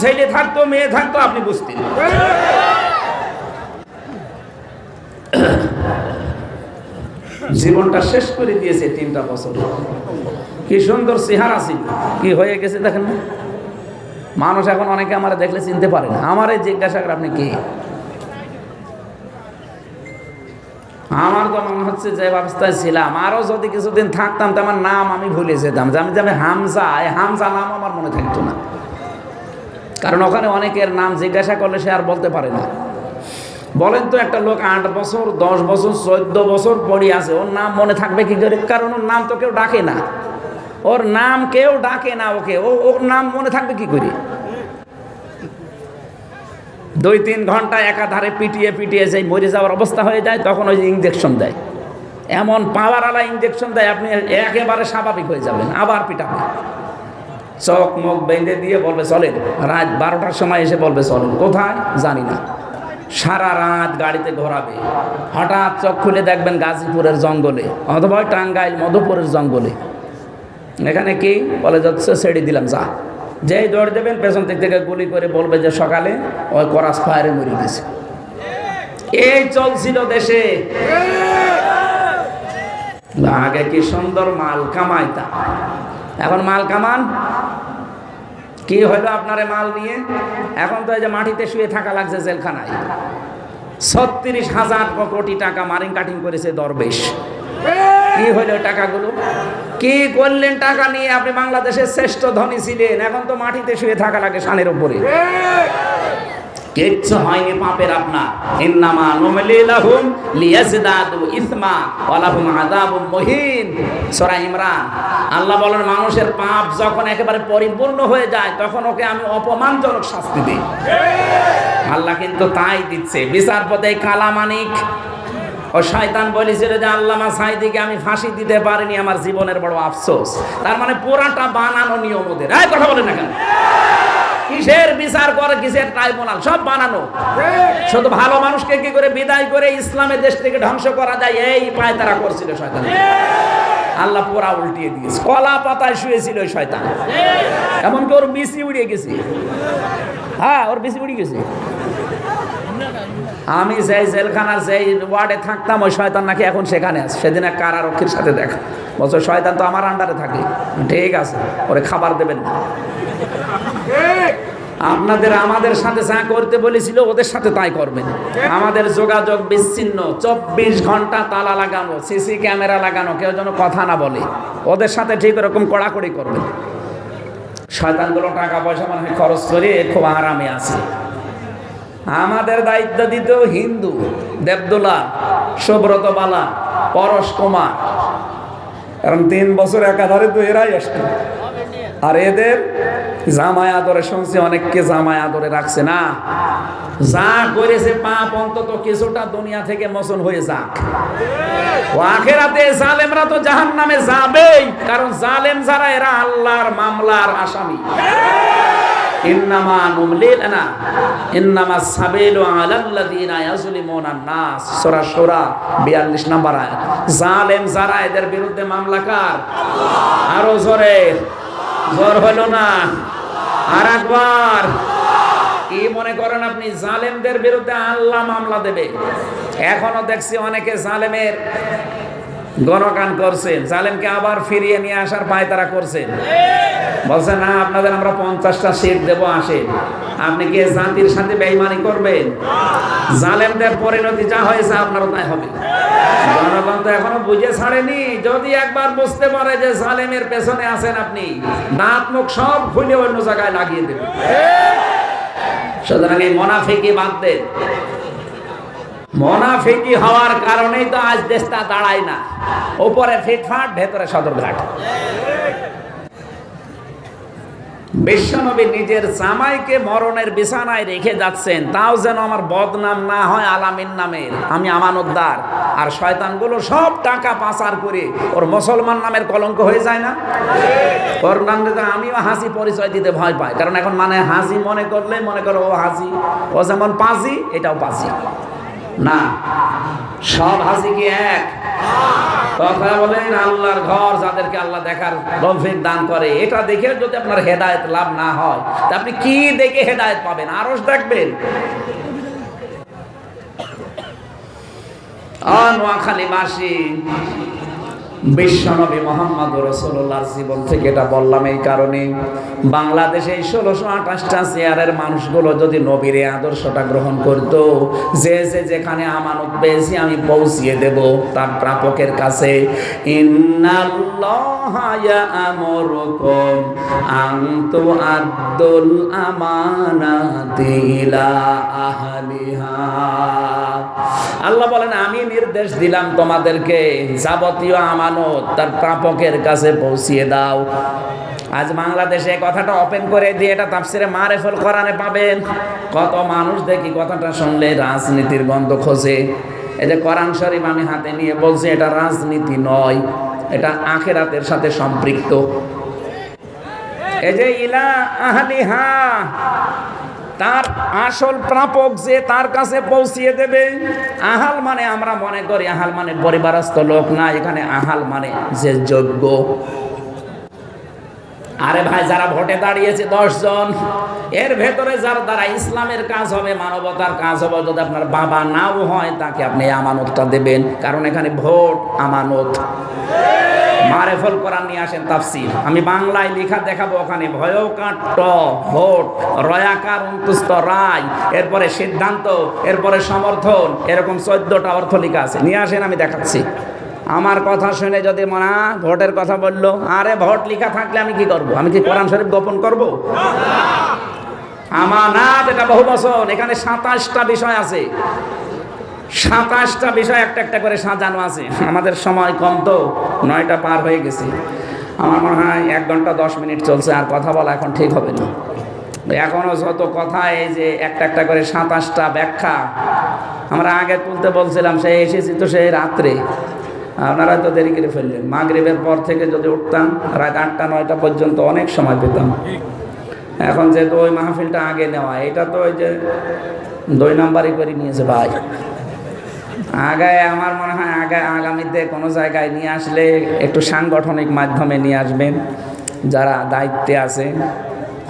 ছেলে থাকতো, মেয়ে থাকতো, আপনি বুঝতেন। জীবনটা শেষ করে দিয়েছে তিনটা বছর। কি সুন্দর চেহারা ছিল। কি হয়ে গেছে দেখেন মানুষ এখন অনেকে আমার দেখলে চিনতে পারে না। আমারে জিজ্ঞাসা করে আপনি কে? আমার তো মনে হচ্ছে যে অবস্থায় ছিলাম। আরও যদি কিছুদিন থাকতাম, তো আমার নাম আমি ভুলে যেতাম। যে আমি যে আমি হামজা, এই হামজা নাম আমার মনে থাকতো না। কারণ ওখানে অনেকের নাম জিজ্ঞাসা করলে সে আর বলতে পারে না। বলেন তো একটা লোক আট বছর, দশ বছর, চোদ্দ বছর পড়ে আছে, ওর নাম মনে থাকবে কি করে? কারণ ওর নাম তো কেউ ডাকে না। ওর নাম কেউ ডাকে না ওকে, ও, ওর নাম মনে থাকবে কি করে? দুই তিন ঘণ্টা একাধারে পিটিয়ে পিটিয়ে যেই মরে যাওয়ার অবস্থা হয়ে যায়, তখন ওই ইঞ্জেকশন দেয়। এমন পাওয়ারওয়ালা ইঞ্জেকশন দেয়, আপনি একেবারে স্বাভাবিক হয়ে যাবেন, আবার পিটাবে চোখ মুখ বেঁধে দিয়ে বলবে, চলেন। রাত বারোটার সময় এসে বলবে, চলেন। কোথায়? জানি না। সারা রাত গাড়িতে ঘোরাবে। হঠাৎ চোখ খুলে দেখবেন গাজীপুরের জঙ্গলে, অথবা টাঙ্গাইল মধুপুরের জঙ্গলে। এখানে কি? বলে, যাচ্ছে ছেড়ে দিলাম, যা। যেই দৌড় দেবেন, পেছন দিক থেকে গুলি করে বলবে যে, সকালে ওই করাস ফায়ারে মরে গেছে। এই চলছিল দেশে। আগে কি সুন্দর মাল কামাইতা এখন মাল কামান? কি হলো আপনার মাল নিয়ে? এখন তো এই যে মাটিতে শুয়ে থাকা লাগছে জেলখানায়। ছত্রিশ হাজার কোটি টাকা মারিং কাটিং করেছে দরবেশ। কি হলো টাকাগুলো? কি করলেন টাকা নিয়ে? আপনি বাংলাদেশের শ্রেষ্ঠ ধনী ছিলেন। এখন তো মাটিতে শুয়ে থাকা লাগে সানের উপরে। কিচ্ছু হয়নি পাপের আপনার। ইন্নামা লিয়াজদাদু ইসমা ওয়ালাহুম আযাবুম মুহিন। সূরা ইমরান। আল্লাহ বলেন, মানুষের পাপ যখন একেবারে পরিপূর্ণ হয়ে যায়, তখন ওকে আমি অপমানজনক শাস্তি দিই। আল্লাহ কিন্তু তাই দিচ্ছে। বিচারপতি কালামানিক ও শয়তান বলেছিল যে, আল্লামা সাইদিকে আমি ফাঁসি দিতে পারিনি, আমার জীবনের বড় আফসোস। তার মানে পুরাটা বানানো নিয়ম ওদের। কথা বলে না কেন? কিসের বিচার করে, কিসের ট্রাইব্যুনাল? সব বানানো। শুধু ভালো মানুষকে কি করে বিদায় করে ইসলামের দেশ থেকে ধ্বংস করা যায়? এই পায় তারা করছিল শয়তান। আল্লাহ পোড়া উল্টিয়ে দিয়েছে। কলা পাতায় শুয়েছিল শয়তান। এমনকি ওর বিসি উড়িয়ে গেছে। হ্যাঁ ওর বিসি উড়িয়ে গেছে। আমি যেই জেলখানার যেই ওয়ার্ডে থাকতাম, ওই শয়তান নাকি এখন সেখানে আছে। সেদিন এক কারারক্ষীর সাথে দেখা। বলছো, শয়তান তো আমার আন্ডারে থাকে। ঠিক আছে, ওরে খাবার দেবেন না। আপনাদের আমাদের সাথে যা করতে বলেছিল, ওদের সাথে তাই করবেন। আমাদের যোগাযোগ বিচ্ছিন্ন, চব্বিশ ঘণ্টা তালা লাগানো, সিসি ক্যামেরা লাগানো, কেউ যেন কথা না বলে। ওদের সাথে ঠিক এরকম কড়াকড়ি করবেন। শয়তানগুলো টাকা পয়সা মানে খরচ করে খুব আরামে আছে। আমাদের দায়িত্ব দিত হিন্দু দেবদোলা সুব্রত বালা, পরশ কুমার। কারণ তিন বছর একাধারে তো এরাই আসতো। আর এদের জামায় আদরে শুনছি, অনেককে জামায় আদরে রাখছে না। যা করেছে পাপ অন্তত কিছুটা দুনিয়া থেকে মোচন হয়ে যাক। আখেরাতে জালেমরা তো জাহান নামে যাবেই, কারণ জালেম যারা, এরা আল্লাহর মামলার আসামি। ইন্নামা নুমলিল না ইন্নামা সাবিলু আলাল্লাযিনা ইয়াজলিমুনা নাস। সূরা সূরা 42 নম্বর আয়াত। জালেম যারা, এদের বিরুদ্ধে আরও জোরে। জোর হলো না। আর একবার। কি মনে করেন আপনি, জালেমদের বিরুদ্ধে আল্লাহ মামলা দেবে? এখনও দেখছি অনেকে জালেমের গণকান করছেন। জালেমকে আবার ফিরিয়ে নিয়ে আসার পায় তারা করছেন। বলছে, না, আপনাদের আমরা পঞ্চাশটা সিট দেবো, আসেন। আপনি কি জাতির সাথে বেইমানি করবেন। জালেমদের পরিণতি যা হয়েছে আপনারও তাই হবে। জনগণ তো এখনও বুঝে ছাড়েনি। যদি একবার বুঝতে পারে যে জালেমের পেছনে আছেন আপনি, দাঁত মুখ সব খুলে অন্য জায়গায় লাগিয়ে দেবেন সুতরাং এই মোনাফিকি বাদ দেন। মোনাফিকি হওয়ার কারণেই তো আজ দেশটা দাঁড়ায় না। উপরে ফিটফাট, ভেতরে সদরঘাট। বিশ্বনবী নিজের জামাইকে মরণের বিছানায় রেখে যাচ্ছেন। তাও যেন আমার বদনাম না হয় আলামিন নামের। আমি আমানতদার। আর শয়তানগুলো সব টাকা পাচার করে ওর মুসলমান নামের কলঙ্ক হয়ে যায় না? ওর আমিও হাসি পরিচয় দিতে ভয় পাই। কারণ এখন মানে হাসি মনে করলে মনে করো ও হাসি। ও যেমন পাজি, এটাও পাজি। না। সব হাসি কি এক। কথা বলেন, আল্লাহর ঘর যাদেরকে আল্লাহ দেখার তৌফিক দান করে, এটা দেখে যদি আপনার হেদায়েত লাভ না হয়, তা আপনি কি দেখে হেদায়েত পাবেন? আরস দেখবেন। নোয়াখালীবাসী বিশ্বনবী মোহাম্মদ রসুল্লাহর জীবন থেকে এটা বললাম এই কারণে। বাংলাদেশে এই ষোলোশো আঠাশটা চেয়ারের মানুষগুলো যদি নবীর আদর্শটা গ্রহণ করত, যে যে যেখানে আমানত পেয়েছি আমি পৌঁছিয়ে দেব তার প্রাপকের কাছে। আল্লাহ বলেন, আমি নির্দেশ দিলাম তোমাদেরকে যাবতীয় আমানত তার প্রাপকের কাছে পৌঁছিয়ে দাও। আজ বাংলাদেশে কথাটা ওপেন করে দিয়ে এটা তাফসিরে মারেফুল কোরআনে পাবেন। কত মানুষ দেখি কথাটা শুনলে রাজনীতির গন্ধ খোঁজে। এই যে কোরআন শরীফ আমি হাতে নিয়ে বলছি, এটা রাজনীতি নয়, এটা আখেরাতের সাথে সম্পৃক্ত। এই যে ইলা আহলিহা তার আসল প্রাপক যে তার কাছে পৌঁছিয়ে দেবে। আহাল মানে আমরা মনে করি আহাল মানে পরিবারস্থ লোক না, এখানে আহাল মানে যে যোগ্য। আরে ভাই, যারা ভোটে দাঁড়িয়েছে জন, এর ভেতরে যার দ্বারা ইসলামের কাজ হবে, মানবতার কাজ হবে, যদি আপনার বাবা নাও হয়, তাকে আপনি আমানতটা দেবেন, কারণ এখানে ভোট আমানত। মারেফল কোরআন নিয়ে আসেন তাফসির আমি বাংলায় লেখা দেখাবো ওখানে ভয়কাট ভোট, রয়াকার অন্তুস্ত রায়, এরপরে সিদ্ধান্ত, এরপরে সমর্থন, এরকম চোদ্দটা অর্থ লেখা আছে। নিয়ে আসেন, আমি দেখাচ্ছি। আমার কথা শুনে যদি মনে ভোটের কথা বলল, আরে ভোট লেখা থাকলে আমি কি করব? আমি কি কোরআন শরীফ গোপন করব? আমানাত এটা বহু বছর এখানে সাতাশটা বিষয় আছে। সাতাশটা বিষয় একটা একটা করে সাজানো আছে। আমাদের সময় কম তো, নয়টা পার হয়ে গেছে। আমার মনে হয় এক ঘণ্টা দশ মিনিট চলছে, আর কথা বলা এখন ঠিক হবে না। এখনও যত কথা, এই যে একটা একটা করে সাতাশটা ব্যাখ্যা, আমরা আগে তুলতে বলছিলাম, সে এসেছি তো সেই রাত্রে। আপনারা তো দেরি করে ফেললেন। মাগরিবের পর থেকে যদি উঠতাম, রাত আটটা, নয়টা পর্যন্ত অনেক সময় পেতাম। এখন যেহেতু ওই মাহফিলটা আগে নেওয়া, এটা তো ওই যে দুই নাম্বারই করে নিয়েছে ভাই। আগায় আমার মনে হয় আগায় আগামীতে কোনো জায়গায় নিয়ে আসলে একটু সাংগঠনিক মাধ্যমে নিয়ে আসবেন। যারা দায়িত্বে আছে,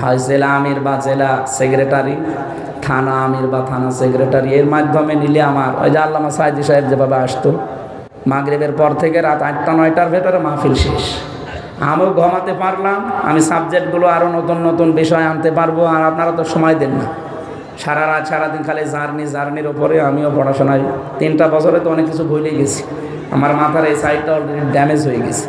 হয় জেলা আমির বা জেলা সেক্রেটারি, থানা আমির বা থানা সেক্রেটারি, এর মাধ্যমে নিলে আমার, ওই যে আল্লামা সাইদি সাহেব যেভাবে আসতো, মাগরিবের পর থেকে রাত আটটা, নয়টার ভেতরে মাহফিল শেষ। আমিও ঘুমাতে পারলাম, আমি সাবজেক্টগুলো আরও নতুন নতুন বিষয় আনতে পারব, আর আপনারা তো সময় দেন না। সারা রাত সারাদিন খালি জার্নি, জার্নির ওপরে আমিও পড়াশোনায়। তিনটা বছরে তো অনেক কিছু ভুলে গেছি। আমার মাথার এই সাইডটা অলরেডি ড্যামেজ হয়ে গেছে।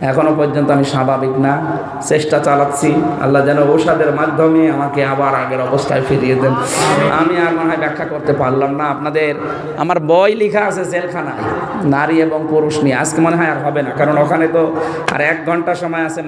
এখনও পর্যন্ত আমি স্বাভাবিক না। চেষ্টা চালাচ্ছি। আল্লাহ যেন ঔষধের মাধ্যমে আমাকে আবার আগের অবস্থায় ফিরিয়ে দেন। আমি আর মনে হয় ব্যাখ্যা করতে পারলাম না। আপনাদের, আমার বই লেখা আছে জেলখানায়। নারী এবং পুরুষ নিয়ে। আজকে মনে হয় আর হবে না। কারণ ওখানে তো আর এক ঘণ্টা সময় আছে